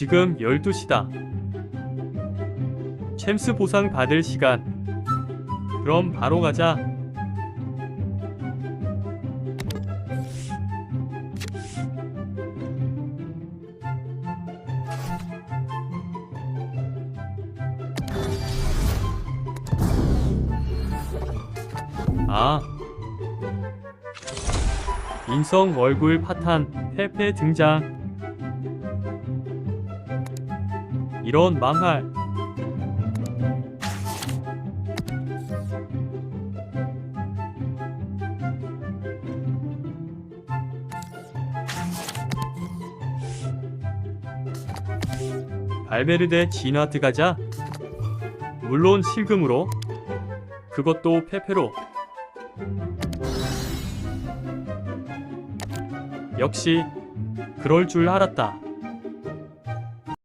지금 12시다. 챔스 보상 받을 시간. 그럼 바로 가자. 아. 인성 얼굴 파탄 페페 등장. 이런 망할. 발베르데 진화트 가자. 물론 실금으로. 그것도 페페로. 역시 그럴 줄 알았다.